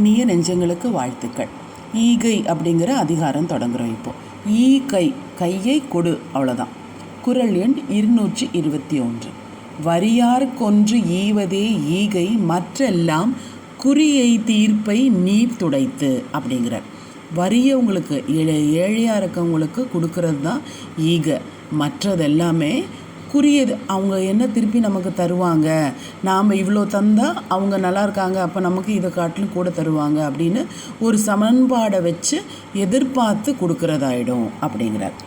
இனிய நெஞ்சங்களுக்கு வாழ்த்துக்கள். ஈகை அப்படிங்கிற அதிகாரம் தொடங்குறோம் இப்போ. ஈகை கையை கொடு அவ்வளோதான் குரல் எண் இருநூற்றி இருபத்தி ஒன்று. வரியார் கொன்று ஈவதே ஈகை மற்றெல்லாம் குறியை தீர்ப்பை நீர் துடைத்து அப்படிங்கிறார். வரியவங்களுக்கு ஏழை ஏழையாக இருக்கவங்களுக்கு கொடுக்கறது தான் ஈகை. மற்றதெல்லாமே குறியது அவங்க என்ன திருப்பி நமக்கு தருவாங்க? நாம் இவ்வளோ தந்தால் அவங்க நல்லா இருக்காங்க அப்போ நமக்கு இதை காட்டிலும் கூட தருவாங்க அப்படின்னு ஒரு சமன்பாடை வச்சு எதிர்பார்த்து கொடுக்குறதாயிடும் அப்படிங்கிறார்.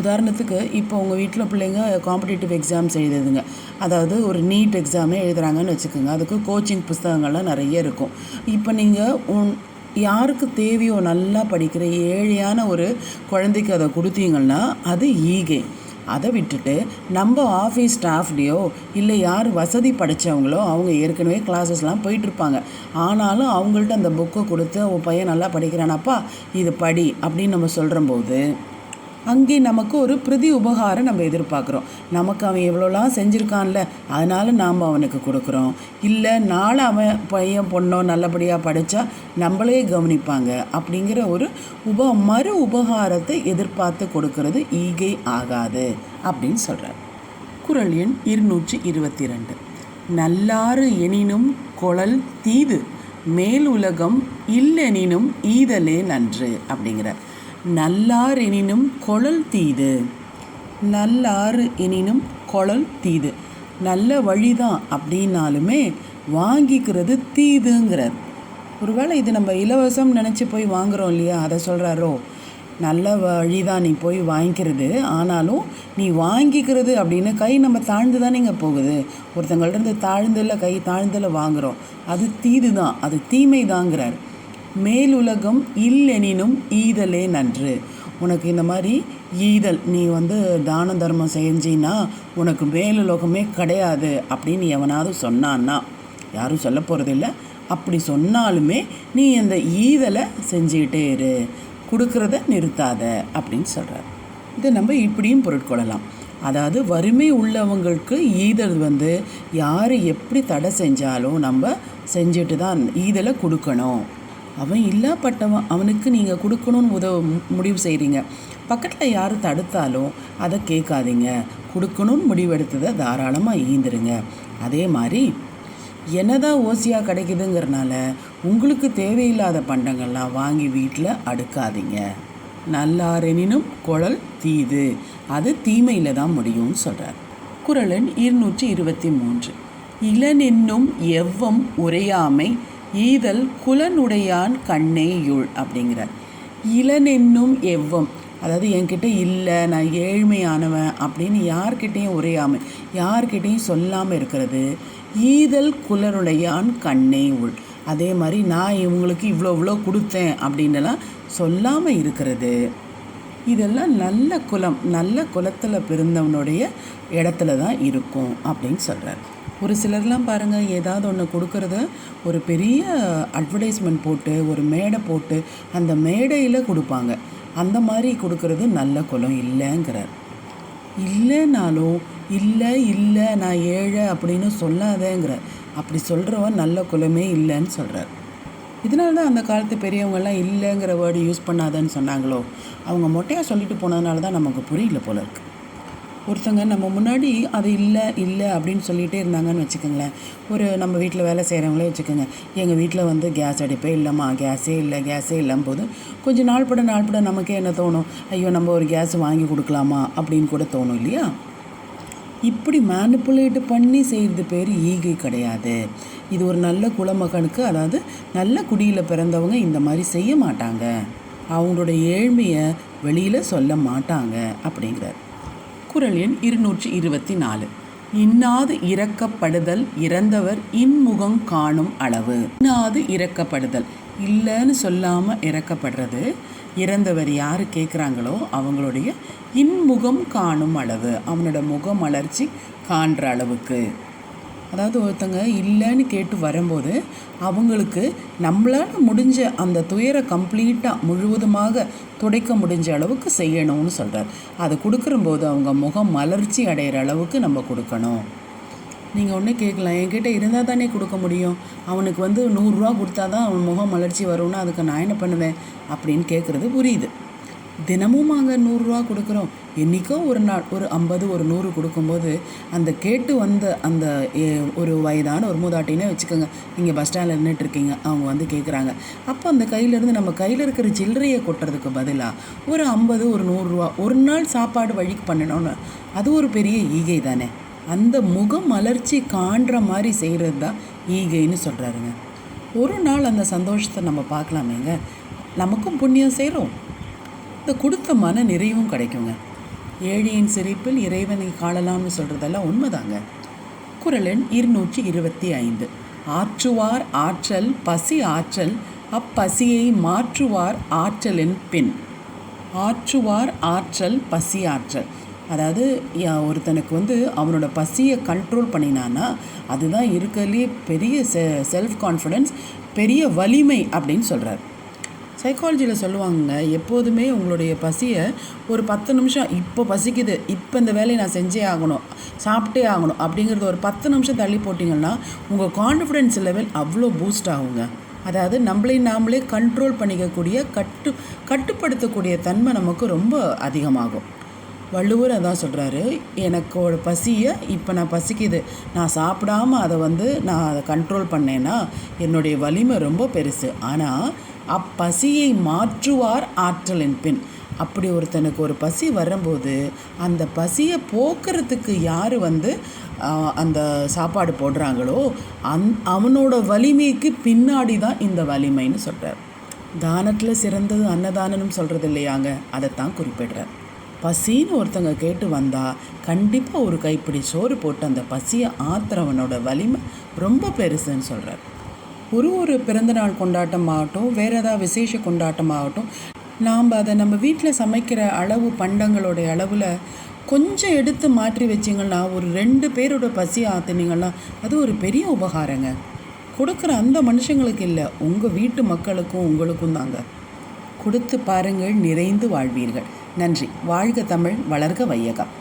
உதாரணத்துக்கு இப்போ உங்கள் வீட்டில் பிள்ளைங்க காம்படிட்டிவ் எக்ஸாம்ஸ் எழுதுதுங்க. அதாவது ஒரு நீட் எக்ஸாமே எழுதுகிறாங்கன்னு வச்சுக்கோங்க. அதுக்கு கோச்சிங் புஸ்தகங்கள்லாம் நிறைய இருக்கும். இப்போ நீங்கள் உன் யாருக்கு தேவையோ நல்லா படிக்கிற ஏழையான ஒரு குழந்தைக்கு அதை கொடுத்தீங்கன்னா அது ஈகை. அதை விட்டுட்டு நம்ம ஆஃபீஸ் ஸ்டாஃப்லேயோ இல்லை யார் வசதி படித்தவங்களோ அவங்க ஏற்கனவே கிளாஸஸ்லாம் போயிட்டுருப்பாங்க. ஆனாலும் அவங்கள்ட்ட அந்த புக்கை கொடுத்து உன் பையன் நல்லா படிக்கிறானாப்பா இது படி அப்படின்னு நம்ம சொல்கிறம்போது அங்கே நமக்கு ஒரு பிரதி உபகாரம் நம்ம எதிர்பார்க்குறோம். நமக்கு அவன் எவ்வளோலாம் செஞ்சுருக்கான்ல அதனால் நாம் அவனுக்கு கொடுக்குறோம். இல்லை நாளை அவன் பையன் பொண்ணோ நல்லபடியாக படித்தா நம்மளே கவனிப்பாங்க. அப்படிங்கிற ஒரு உப மறு உபகாரத்தை எதிர்பார்த்து கொடுக்கறது ஈகை ஆகாது அப்படின்னு சொல்கிறார் குரல் எண் இருநூற்றி இருபத்தி ரெண்டு நல்லாறு எனினும் குழல் தீது மேல் உலகம் இல்லெனினும் ஈதலே நன்று அப்படிங்கிறார். நல்லார் எனினும் கொழல் தீது. நல்லாறு எனினும் கொழல் தீது. நல்ல வழிதான் அப்படின்னாலுமே வாங்கிக்கிறது தீதுங்கிறார் ஒருவேளை இது நம்ம இலவசம் நினச்சி போய் வாங்குகிறோம் இல்லையா? அதை சொல்கிறாரோ நல்ல வழி தான் நீ போய் வாங்கிக்கிறது. ஆனாலும் நீ வாங்கிக்கிறது அப்படின்னு கை நம்ம தாழ்ந்து தானேங்க போகுது. ஒருத்தங்கள்ட்ட தாழ்ந்தில் கை தாழ்ந்தில் வாங்குகிறோம் அது தீது தான் அது தீமை தாங்கிறார் மேலுலகம் இல்லெனினும் ஈதலே நன்று. உனக்கு இந்த மாதிரி ஈதல் நீ வந்து தான தர்மம் செஞ்சின்னா உனக்கு மேலுலகமே கிடையாது அப்படின்னு எவனாவது சொன்னான்னா யாரும் சொல்ல போகிறதில்ல அப்படி சொன்னாலுமே நீ இந்த ஈதலை செஞ்சுக்கிட்டே இரு. கொடுக்குறத நிறுத்தாத அப்படின்னு சொல்கிறார் இதை நம்ம இப்படியும் பொருட்கொள்ளலாம். அதாவது வறுமை உள்ளவங்களுக்கு ஈதல் வந்து யார் எப்படி தடை செஞ்சாலும் நம்ம செஞ்சுட்டு தான் ஈதலை கொடுக்கணும். அவன் இல்லாப்பட்டவன் அவனுக்கு நீங்கள் கொடுக்கணும்னு உதவ முடிவு செய்கிறீங்க பக்கத்தில் யார் தடுத்தாலும் அதை கேட்காதீங்க. கொடுக்கணும்னு முடிவெடுத்ததை தாராளமாக ஈந்துருங்க. அதே மாதிரி என்னதான் ஓசியாக கிடைக்குதுங்கிறனால உங்களுக்கு தேவையில்லாத பண்டங்கள்லாம் வாங்கி வீட்டில் அடுக்காதீங்க. நல்லாரெனினும் குழல் தீது. அது தீமையில் தான் முடியும்னு சொல்கிறார் குரலன் இருநூற்றி இருபத்தி மூன்று. இளனென்னும் எவ்வம் உரையாமை ஈதல் குலனுடையான் கண்ணே யுள் அப்படிங்கிறார். இளனென்னும் எவ்வம். அதாவது என்கிட்ட இல்லை நான் ஏழ்மையானவன் அப்படின்னு யார்கிட்டேயும் உரையாமை யார்கிட்டேயும் சொல்லாமல் இருக்கிறது. ஈதல் குலனுடையான் கண்ணே உள் அதே மாதிரி நான் இவங்களுக்கு இவ்வளோ இவ்வளோ கொடுத்தேன் அப்படின்லாம் சொல்லாமல் இருக்கிறது. இதெல்லாம் நல்ல குலம் நல்ல குலத்தில் பிறந்தவனுடைய இடத்துல தான் இருக்கும் அப்படின்னு சொல்கிறார் ஒரு சிலர்லாம் பாருங்கள் ஏதாவது ஒன்று கொடுக்கறத ஒரு பெரிய அட்வர்டைஸ்மெண்ட் போட்டு ஒரு மேடை போட்டு அந்த மேடையில் கொடுப்பாங்க. அந்த மாதிரி கொடுக்கறது நல்ல குலம் இல்லைங்கிறார். இல்லைனாலும் இல்லை இல்லை நான் ஏழை அப்படின்னு சொல்லாதேங்கிற அப்படி சொல்கிறவன் நல்ல குலமே இல்லைன்னு சொல்கிறார் இதனால தான் அந்த காலத்து பெரியவங்கெல்லாம் இல்லைங்கிற வேர்டு யூஸ் பண்ணாதேன்னு சொன்னாங்களோ? அவங்க மொட்டையாக சொல்லிட்டு போனதுனால தான் நமக்கு புரியல போல இருக்குது ஒருத்தங்க நம்ம முன்னாடி அது இல்லை இல்லை அப்படின்னு சொல்லிகிட்டே இருந்தாங்கன்னு வச்சுக்கோங்களேன். ஒரு நம்ம வீட்டில் வேலை செய்கிறவங்களே வச்சுக்கோங்க. எங்கள் வீட்டில் வந்து கேஸ் அடிப்பே இல்லைம்மா. கேஸே இல்லை கேஸே இல்லாமல் போது கொஞ்சம் நாள் பட நாள் பட நமக்கே என்ன தோணும்? ஐயோ நம்ம ஒரு கேஸ் வாங்கி கொடுக்கலாமா அப்படின்னு கூட தோணும் இல்லையா? இப்படி மேனிப்புலேட் பண்ணி செய்கிறது பேர் ஈகை கிடையாது. இது ஒரு நல்ல குலமகனுக்கு அதாவது நல்ல குடியில் பிறந்தவங்க இந்த மாதிரி செய்ய மாட்டாங்க. அவங்களோட ஏழ்மையை வெளியில் சொல்ல மாட்டாங்க அப்படிங்கிறார். திருக்குறள் எண் இருநூற்றி இருபத்தி நாலு இன்னாது இறக்கப்படுதல் இறந்தவர் இன்முகம் காணும் அளவு. இன்னாது இறக்கப்படுதல் இல்லைன்னு சொல்லாமல் இறக்கப்படுறது இறந்தவர் யார் கேட்குறாங்களோ அவங்களுடைய இன்முகம் காணும் அளவு அவனோட முகம் மலர்ச்சி காண்ற அளவுக்கு. அதாவது ஒருத்தங்க இல்லைன்னு கேட்டு வரும்போது அவங்களுக்கு நம்மளால் முடிஞ்ச அந்த துயரை கம்ப்ளீட்டாக முழுவதுமாக துடைக்க முடிஞ்ச அளவுக்கு செய்யணும்னு சொல்கிறார் அதை கொடுக்குறம்போது அவங்க முகம் மலர்ச்சி அடைகிற அளவுக்கு நம்ம கொடுக்கணும். நீங்கள் ஒன்று கேட்கலாம். என்கிட்ட இருந்தால் தானே கொடுக்க முடியும். அவனுக்கு வந்து நூறுரூவா கொடுத்தா தான் அவன் முகம் மலர்ச்சி வரும்னு அதுக்கு நான் என்ன பண்ணுவேன்? அப்படின்னு கேட்குறது புரியுது. தினமும் நாங்கள் நூறுரூவா கொடுக்குறோம். என்றைக்கோ ஒரு நாள் ஒரு ஐம்பது ஒரு நூறு கொடுக்கும்போது அந்த கேட்டு வந்த அந்த ஒரு வயதான ஒரு மூதாட்டினே வச்சுக்கோங்க. நீங்கள் பஸ் ஸ்டாண்டில் நின்றுட்டு இருக்கீங்க. அவங்க வந்து கேட்குறாங்க அப்போ அந்த கையிலேருந்து நம்ம கையில் இருக்கிற சில்லறையை கொட்டுறதுக்கு பதிலாக ஒரு ஐம்பது ஒரு நூறுரூவா ஒரு நாள் சாப்பாடு வழிக்கு பண்ணணும்னு அது ஒரு பெரிய ஈகை தானே. அந்த முகம் மலர்ச்சி காண்ற மாதிரி செய்கிறது தான் ஈகைன்னு சொல்கிறாருங்க ஒரு நாள் அந்த சந்தோஷத்தை நம்ம பார்க்கலாமேங்க. நமக்கும் புண்ணியம் செய்கிறோம் அது கொடுத்த மன நிறைவும் கிடைக்குங்க. ஏழியின் சிரிப்பில் இறைவனை காணலாம்னு சொல்கிறதெல்லாம் உண்மைதாங்க. குறள் எண் இருநூற்றி இருபத்தி ஐந்து ஆற்றுவார் ஆற்றல் பசி ஆற்றல் அப்பசியை மாற்றுவார் ஆற்றலின் பின். ஆற்றுவார் ஆற்றல் பசி ஆற்றல். அதாவது ஒருத்தனுக்கு வந்து அவனோட பசியை கண்ட்ரோல் பண்ணினான்னா அதுதான் இருக்கிறதுலே பெரிய செ செல்ஃப் கான்ஃபிடென்ஸ் பெரிய வலிமை அப்படின்னு சொல்கிறார் சைக்காலஜியில் சொல்லுவாங்க எப்போதுமே உங்களுடைய பசியை ஒரு பத்து நிமிஷம் இப்போ பசிக்குது இப்போ இந்த வேலையை நான் செஞ்சே ஆகணும் சாப்பிட்டே ஆகணும் அப்படிங்கிறது ஒரு பத்து நிமிஷம் தள்ளி போட்டிங்கன்னா உங்கள் கான்ஃபிடென்ஸ் லெவல் அவ்வளோ பூஸ்ட் ஆகுங்க. அதாவது நம்மளை நாமளே கண்ட்ரோல் பண்ணிக்கக்கூடிய கட்டு கட்டுப்படுத்தக்கூடிய தன்மை நமக்கு ரொம்ப அதிகமாகும். வள்ளுவர் அதான் சொல்கிறாரு எனக்கு ஒரு பசியை இப்போ நான் பசிக்குது நான் சாப்பிடாம அதை வந்து நான் அதை கண்ட்ரோல் பண்ணேன்னா என்னுடைய வலிமை ரொம்ப பெருசு. ஆனால் அப்பசியை மாற்றுவார் ஆற்றலின் பின். அப்படி ஒருத்தனுக்கு ஒரு பசி வரும்போது அந்த பசியை போக்குறதுக்கு யார் வந்து அந்த சாப்பாடு போடுறாங்களோ அந் அவனோட வலிமைக்கு பின்னாடி தான் இந்த வலிமைன்னு சொல்கிறார் தானத்தில் சிறந்தது அன்னதானம்னு சொல்கிறது இல்லையாங்க? அதைத்தான் குறிப்பிடுறார். பசின்னு ஒருத்தங்க கேட்டு வந்தால் கண்டிப்பாக ஒரு கைப்பிடி சோறு போட்டு அந்த பசியை ஆத்துறவனோட வலிமை ரொம்ப பெருசுன்னு சொல்கிறார் ஒரு ஒரு பிறந்தநாள் கொண்டாட்டம் ஆகட்டும் வேறு ஏதாவது விசேஷ கொண்டாட்டமாகட்டும் நாம் அதை நம்ம வீட்டில் சமைக்கிற அளவு பண்டங்களுடைய அளவில் கொஞ்சம் எடுத்து மாற்றி வச்சிங்கன்னா ஒரு ரெண்டு பேரோட பசி ஆத்துனீங்கன்னா அது ஒரு பெரிய உபகாரங்க. கொடுக்குற அந்த மனுஷங்களுக்கு இல்லை உங்கள் வீட்டு மக்களுக்கும் உங்களுக்கும் தாங்க. கொடுத்து பாருங்கள் நிறைந்து வாழ்வீர்கள். நன்றி. வாழ்க தமிழ் வளர்க வையகம்.